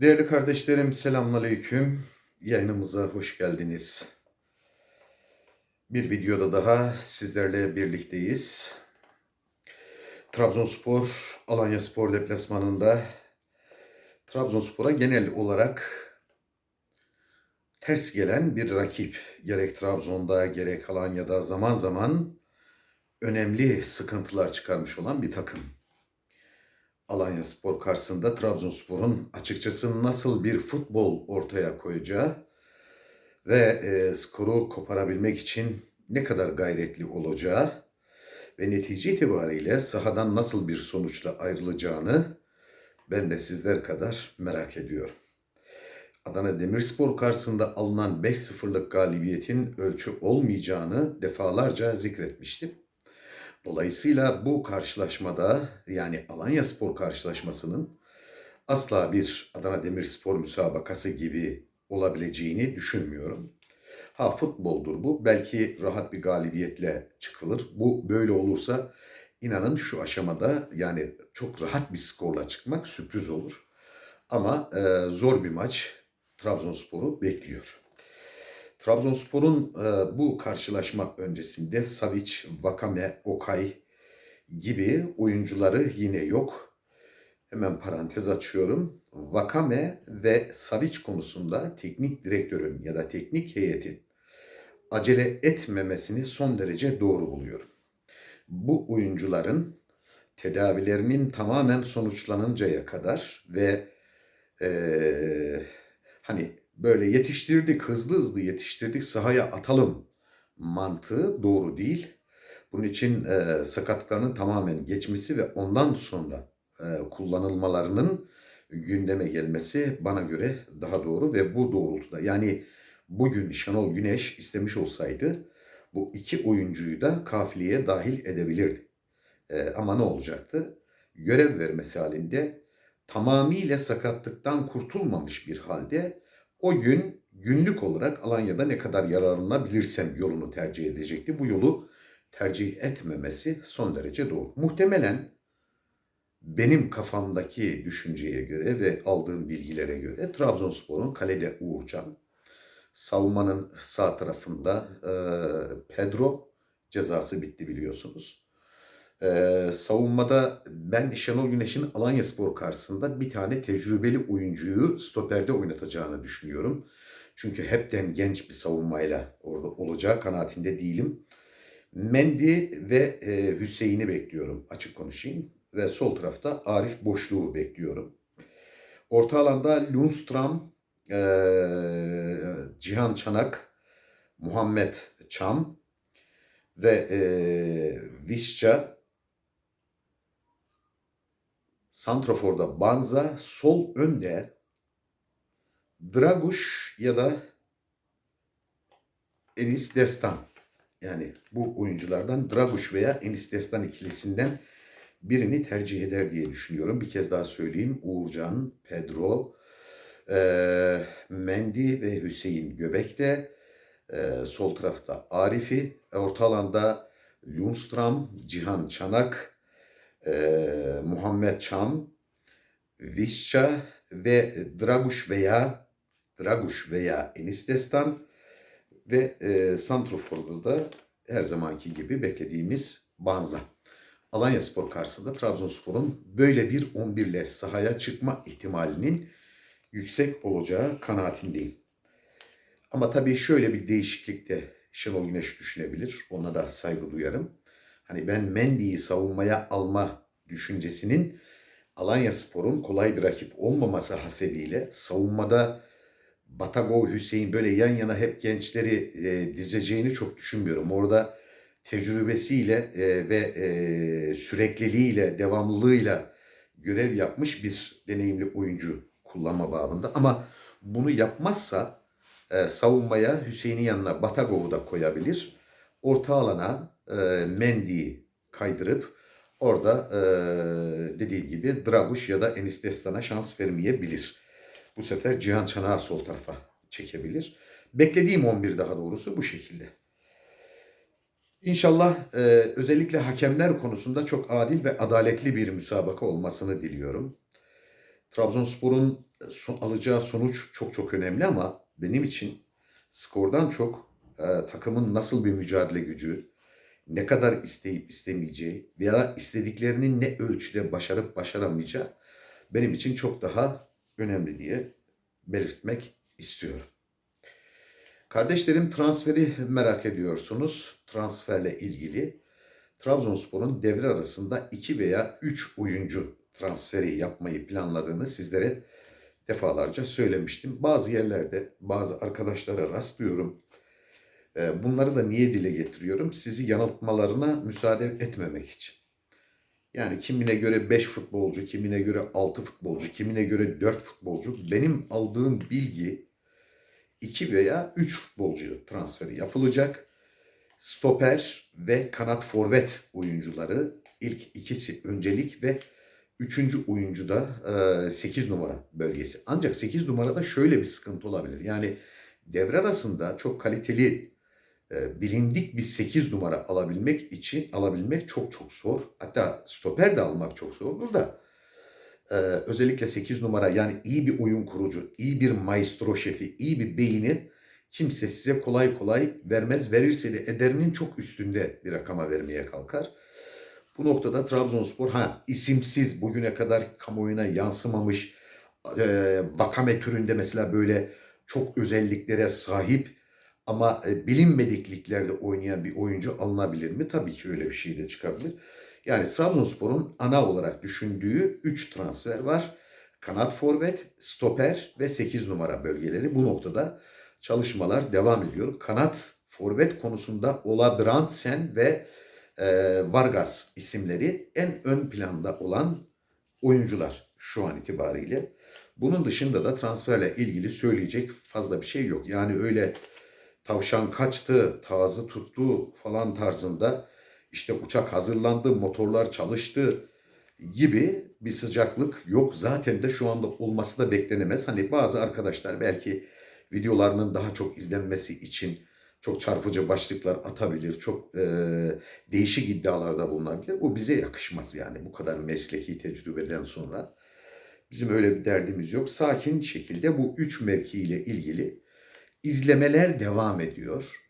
Değerli kardeşlerim selamünaleyküm. Yayınımıza hoş geldiniz. Bir videoda daha sizlerle birlikteyiz. Trabzonspor Alanya Spor deplasmanında Trabzonspor'a genel olarak ters gelen bir rakip. Gerek Trabzon'da gerek Alanya'da zaman zaman önemli sıkıntılar çıkarmış olan bir takım. Alanya Spor karşısında Trabzonspor'un açıkçası nasıl bir futbol ortaya koyacağı ve e, skoru koparabilmek için ne kadar gayretli olacağı ve netice itibariyle sahadan nasıl bir sonuçla ayrılacağını ben de sizler kadar merak ediyorum. Adana Demirspor karşısında alınan 5-0'lık galibiyetin ölçü olmayacağını defalarca zikretmiştim. Dolayısıyla bu karşılaşmada yani Alanya Spor karşılaşmasının asla bir Adana Demirspor müsabakası gibi olabileceğini düşünmüyorum. Ha futboldur bu. Belki rahat bir galibiyetle çıkılır. Bu böyle olursa inanın şu aşamada yani çok rahat bir skorla çıkmak sürpriz olur. Ama e, zor bir maç Trabzonspor'u bekliyor. Trabzonspor'un e, bu karşılaşma öncesinde Savic, Vakame, Okay gibi oyuncuları yine yok. Hemen parantez açıyorum. Vakame ve Savic konusunda teknik direktörün ya da teknik heyetin acele etmemesini son derece doğru buluyorum. Bu oyuncuların tedavilerinin tamamen sonuçlanıncaya kadar ve eee hani böyle yetiştirdik, hızlı hızlı yetiştirdik, sahaya atalım mantığı doğru değil. Bunun için e, sakatlıklarının tamamen geçmesi ve ondan sonra e, kullanılmalarının gündeme gelmesi bana göre daha doğru ve bu doğrultuda. Yani bugün Şenol Güneş istemiş olsaydı bu iki oyuncuyu da kafileye dahil edebilirdi. E, ama ne olacaktı? Görev vermesi halinde tamamıyla sakatlıktan kurtulmamış bir halde o gün günlük olarak Alanya'da ne kadar yararlanabilirsem yolunu tercih edecekti. Bu yolu tercih etmemesi son derece doğru. Muhtemelen benim kafamdaki düşünceye göre ve aldığım bilgilere göre Trabzonspor'un kalede Uğurcan, savunmanın sağ tarafında e, Pedro cezası bitti biliyorsunuz. Ee, savunmada ben Şenol Güneş'in Alanya Spor karşısında bir tane tecrübeli oyuncuyu stoperde oynatacağını düşünüyorum. Çünkü hepten genç bir savunmayla orada olacağı kanaatinde değilim. Mendy ve e, Hüseyin'i bekliyorum açık konuşayım. Ve sol tarafta Arif Boşluğu bekliyorum. Orta alanda Lundstram, e, Cihan Çanak, Muhammed Çam ve e, Visca Santrafor'da Banza, sol önde Draguş ya da Enis Destan. Yani bu oyunculardan Draguş veya Enis Destan ikilisinden birini tercih eder diye düşünüyorum. Bir kez daha söyleyeyim. Uğurcan, Pedro, e, Mendy ve Hüseyin Göbek'te. E, sol tarafta Arif'i. Orta alanda Lundstram, Cihan Çanak, e, Muhammed Çam, Visca ve Draguş veya Draguş veya Enis Destan ve e, Santrofor'da da her zamanki gibi beklediğimiz Banza. Alanya Spor karşısında Trabzonspor'un böyle bir 11 ile sahaya çıkma ihtimalinin yüksek olacağı kanaatindeyim. Ama tabii şöyle bir değişiklik de Şenol Güneş düşünebilir. Ona da saygı duyarım. Hani ben Mendy'yi savunmaya alma düşüncesinin Alanya Spor'un kolay bir rakip olmaması hasebiyle savunmada Batagov, Hüseyin böyle yan yana hep gençleri e, dizeceğini çok düşünmüyorum. Orada tecrübesiyle e, ve e, sürekliliğiyle, devamlılığıyla görev yapmış bir deneyimli oyuncu kullanma babında. Ama bunu yapmazsa e, savunmaya Hüseyin'in yanına Batagov'u da koyabilir. Orta alana e, Mendy'yi kaydırıp orada e, dediğim gibi Draguş ya da Enis Destan'a şans vermeyebilir. Bu sefer Cihan Çanak'ı sol tarafa çekebilir. Beklediğim 11 daha doğrusu bu şekilde. İnşallah e, özellikle hakemler konusunda çok adil ve adaletli bir müsabaka olmasını diliyorum. Trabzonspor'un son, alacağı sonuç çok çok önemli ama benim için skordan çok e, takımın nasıl bir mücadele gücü, ne kadar isteyip istemeyeceği veya istediklerini ne ölçüde başarıp başaramayacağı benim için çok daha önemli diye belirtmek istiyorum. Kardeşlerim transferi merak ediyorsunuz. Transferle ilgili Trabzonspor'un devre arasında 2 veya 3 oyuncu transferi yapmayı planladığını sizlere defalarca söylemiştim. Bazı yerlerde bazı arkadaşlara rastlıyorum. Ee, Bunları da niye dile getiriyorum? Sizi yanıltmalarına müsaade etmemek için. Yani kimine göre 5 futbolcu, kimine göre 6 futbolcu, kimine göre 4 futbolcu. Benim aldığım bilgi 2 veya 3 futbolcu transferi yapılacak. Stoper ve kanat forvet oyuncuları ilk ikisi öncelik ve üçüncü oyuncu da 8 numara bölgesi. Ancak 8 numarada şöyle bir sıkıntı olabilir. Yani devre arasında çok kaliteli e, bilindik bir 8 numara alabilmek için alabilmek çok çok zor. Hatta stoper de almak çok zordur da e, özellikle 8 numara yani iyi bir oyun kurucu, iyi bir maestro şefi, iyi bir beyni kimse size kolay kolay vermez. Verirse de ederinin çok üstünde bir rakama vermeye kalkar. Bu noktada Trabzonspor ha isimsiz bugüne kadar kamuoyuna yansımamış e, Vakame türünde mesela böyle çok özelliklere sahip ama e, bilinmedikliklerde oynayan bir oyuncu alınabilir mi? Tabii ki öyle bir şey de çıkabilir. Yani Trabzonspor'un ana olarak düşündüğü 3 transfer var. Kanat forvet, stoper ve 8 numara bölgeleri. Bu noktada çalışmalar devam ediyor. Kanat forvet konusunda Ola Brandsen ve e, Vargas isimleri en ön planda olan oyuncular şu an itibariyle. Bunun dışında da transferle ilgili söyleyecek fazla bir şey yok. Yani öyle tavşan kaçtı, tazı tuttu falan tarzında işte uçak hazırlandı, motorlar çalıştı gibi bir sıcaklık yok. Zaten de şu anda olması da beklenemez. Hani bazı arkadaşlar belki videolarının daha çok izlenmesi için çok çarpıcı başlıklar atabilir, çok e, değişik iddialarda bulunabilir. Bu bize yakışmaz yani bu kadar mesleki tecrübeden sonra. Bizim öyle bir derdimiz yok. Sakin şekilde bu üç mevki ile ilgili izlemeler devam ediyor.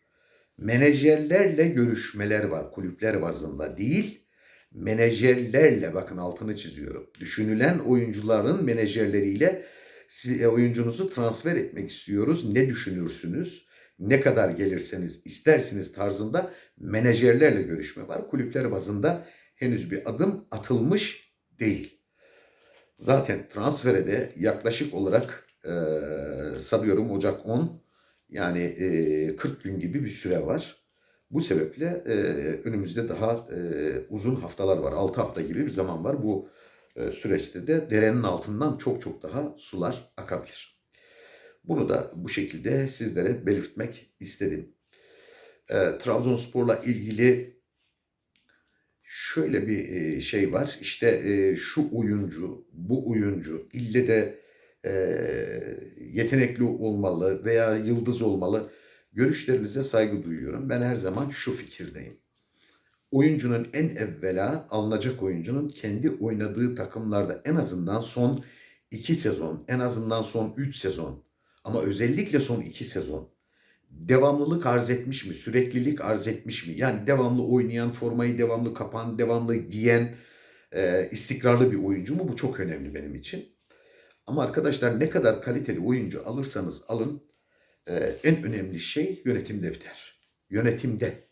Menajerlerle görüşmeler var kulüpler bazında değil. Menajerlerle bakın altını çiziyorum. Düşünülen oyuncuların menajerleriyle e, oyuncunuzu transfer etmek istiyoruz. Ne düşünürsünüz? Ne kadar gelirseniz istersiniz tarzında menajerlerle görüşme var. Kulüpler bazında henüz bir adım atılmış değil. Zaten transfere de yaklaşık olarak e, sanıyorum Ocak 10 yani e, 40 gün gibi bir süre var. Bu sebeple e, önümüzde daha e, uzun haftalar var. 6 hafta gibi bir zaman var. Bu e, süreçte de derenin altından çok çok daha sular akabilir. Bunu da bu şekilde sizlere belirtmek istedim. E, Trabzonspor'la ilgili şöyle bir e, şey var. İşte e, şu oyuncu, bu oyuncu ille de e, yetenekli olmalı veya yıldız olmalı. Görüşlerinize saygı duyuyorum. Ben her zaman şu fikirdeyim. Oyuncunun en evvela alınacak oyuncunun kendi oynadığı takımlarda en azından son 2 sezon, en azından son 3 sezon ama özellikle son 2 sezon devamlılık arz etmiş mi, süreklilik arz etmiş mi? Yani devamlı oynayan, formayı devamlı kapan, devamlı giyen, e, istikrarlı bir oyuncu mu? Bu çok önemli benim için. Ama arkadaşlar ne kadar kaliteli oyuncu alırsanız alın e, en önemli şey yönetimde biter. Yönetimde.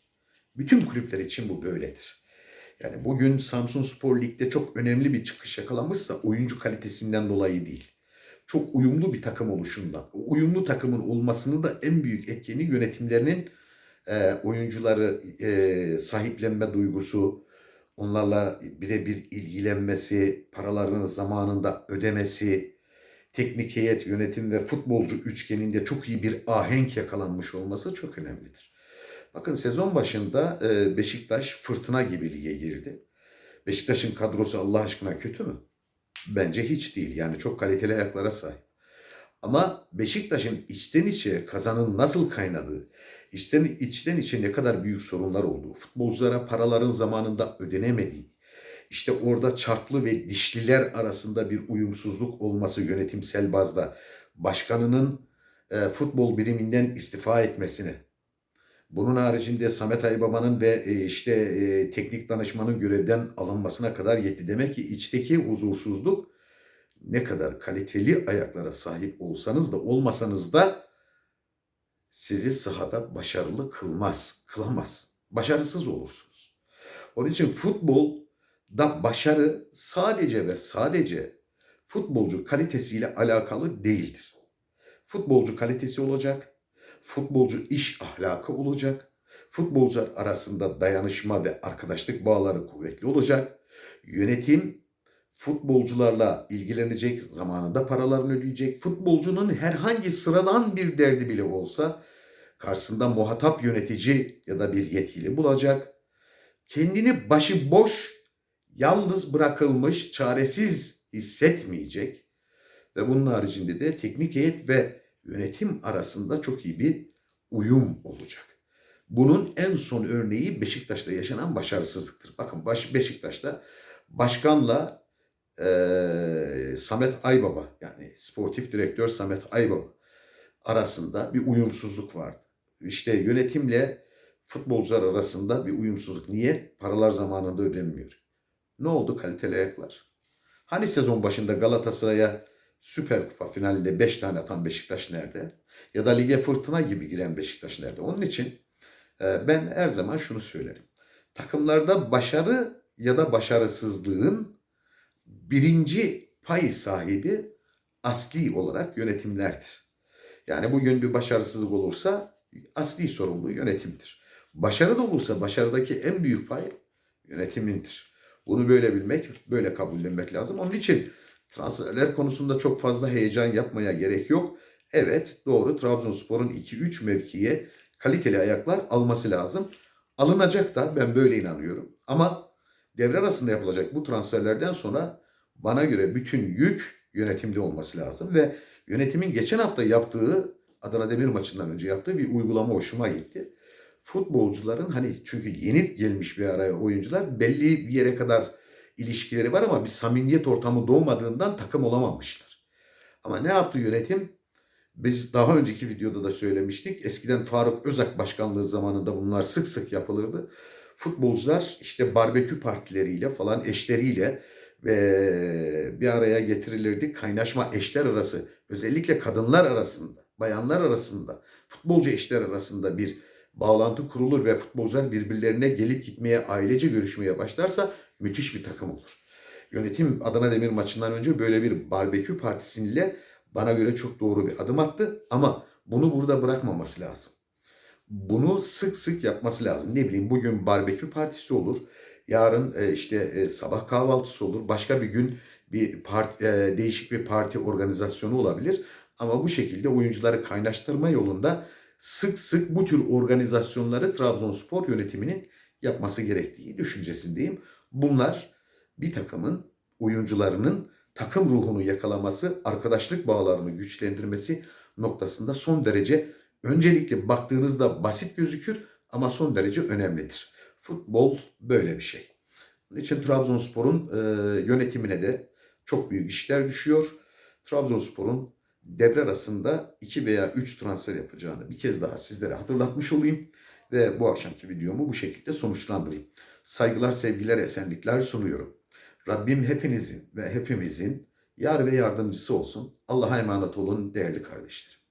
Bütün kulüpler için bu böyledir. Yani bugün Samsun Spor Lig'de çok önemli bir çıkış yakalamışsa oyuncu kalitesinden dolayı değil. Çok uyumlu bir takım oluşundan. Uyumlu takımın olmasını da en büyük etkeni yönetimlerinin e, oyuncuları e, sahiplenme duygusu, onlarla birebir ilgilenmesi, paralarını zamanında ödemesi, teknik heyet, yönetim ve futbolcu üçgeninde çok iyi bir ahenk yakalanmış olması çok önemlidir. Bakın sezon başında e, Beşiktaş fırtına gibi lige girdi. Beşiktaş'ın kadrosu Allah aşkına kötü mü? Bence hiç değil. Yani çok kaliteli ayaklara sahip. Ama Beşiktaş'ın içten içe kazanın nasıl kaynadığı, içten, içten içe ne kadar büyük sorunlar olduğu, futbolculara paraların zamanında ödenemediği, işte orada çarklı ve dişliler arasında bir uyumsuzluk olması yönetimsel bazda başkanının e, futbol biriminden istifa etmesini, bunun haricinde Samet Aybaba'nın ve e, işte e, teknik danışmanın görevden alınmasına kadar yetti. Demek ki içteki huzursuzluk ne kadar kaliteli ayaklara sahip olsanız da olmasanız da sizi sahada başarılı kılmaz, kılamaz. Başarısız olursunuz. Onun için futbolda başarı sadece ve sadece futbolcu kalitesiyle alakalı değildir. Futbolcu kalitesi olacak, futbolcu iş ahlakı olacak, futbolcular arasında dayanışma ve arkadaşlık bağları kuvvetli olacak, yönetim futbolcularla ilgilenecek, zamanında paralarını ödeyecek, futbolcunun herhangi sıradan bir derdi bile olsa karşısında muhatap yönetici ya da bir yetkili bulacak, kendini başıboş, yalnız bırakılmış, çaresiz hissetmeyecek ve bunun haricinde de teknik heyet ve yönetim arasında çok iyi bir uyum olacak. Bunun en son örneği Beşiktaş'ta yaşanan başarısızlıktır. Bakın Beşiktaş'ta başkanla e, Samet Aybaba yani sportif direktör Samet Aybaba arasında bir uyumsuzluk vardı. İşte yönetimle futbolcular arasında bir uyumsuzluk. Niye? Paralar zamanında ödenmiyor. Ne oldu kaliteli ayaklar? Hani sezon başında Galatasaray'a Süper Kupa finalinde 5 tane atan Beşiktaş nerede? Ya da lige fırtına gibi giren Beşiktaş nerede? Onun için e, ben her zaman şunu söylerim. Takımlarda başarı ya da başarısızlığın birinci pay sahibi asli olarak yönetimlerdir. Yani bugün bir başarısızlık olursa asli sorumluluğu yönetimdir. Başarı da olursa başarıdaki en büyük pay yönetimindir. Bunu böyle bilmek, böyle kabullenmek lazım. Onun için transferler konusunda çok fazla heyecan yapmaya gerek yok. Evet doğru Trabzonspor'un 2-3 mevkiye kaliteli ayaklar alması lazım. Alınacak da ben böyle inanıyorum. Ama devre arasında yapılacak bu transferlerden sonra bana göre bütün yük yönetimde olması lazım ve yönetimin geçen hafta yaptığı Adana Demir maçından önce yaptığı bir uygulama hoşuma gitti. Futbolcuların hani çünkü yeni gelmiş bir araya oyuncular belli bir yere kadar ilişkileri var ama bir samimiyet ortamı doğmadığından takım olamamışlar. Ama ne yaptı yönetim? Biz daha önceki videoda da söylemiştik. Eskiden Faruk Özak başkanlığı zamanında bunlar sık sık yapılırdı. Futbolcular işte barbekü partileriyle falan eşleriyle ve bir araya getirilirdi. Kaynaşma eşler arası özellikle kadınlar arasında, bayanlar arasında, futbolcu eşler arasında bir bağlantı kurulur ve futbolcular birbirlerine gelip gitmeye, ailece görüşmeye başlarsa müthiş bir takım olur. Yönetim Adana Demir maçından önce böyle bir barbekü partisiyle bana göre çok doğru bir adım attı ama bunu burada bırakmaması lazım. Bunu sık sık yapması lazım. Ne bileyim bugün barbekü partisi olur. Yarın e, işte e, sabah kahvaltısı olur. Başka bir gün bir parti, e, değişik bir parti organizasyonu olabilir. Ama bu şekilde oyuncuları kaynaştırma yolunda sık sık bu tür organizasyonları Trabzonspor yönetiminin yapması gerektiği düşüncesindeyim. Bunlar bir takımın oyuncularının takım ruhunu yakalaması, arkadaşlık bağlarını güçlendirmesi noktasında son derece öncelikle baktığınızda basit gözükür ama son derece önemlidir. Futbol böyle bir şey. Onun için Trabzonspor'un e, yönetimine de çok büyük işler düşüyor. Trabzonspor'un devre arasında 2 veya 3 transfer yapacağını bir kez daha sizlere hatırlatmış olayım. Ve bu akşamki videomu bu şekilde sonuçlandırayım. Saygılar, sevgiler, esenlikler sunuyorum. Rabbim hepinizin ve hepimizin yar ve yardımcısı olsun. Allah'a emanet olun değerli kardeşlerim.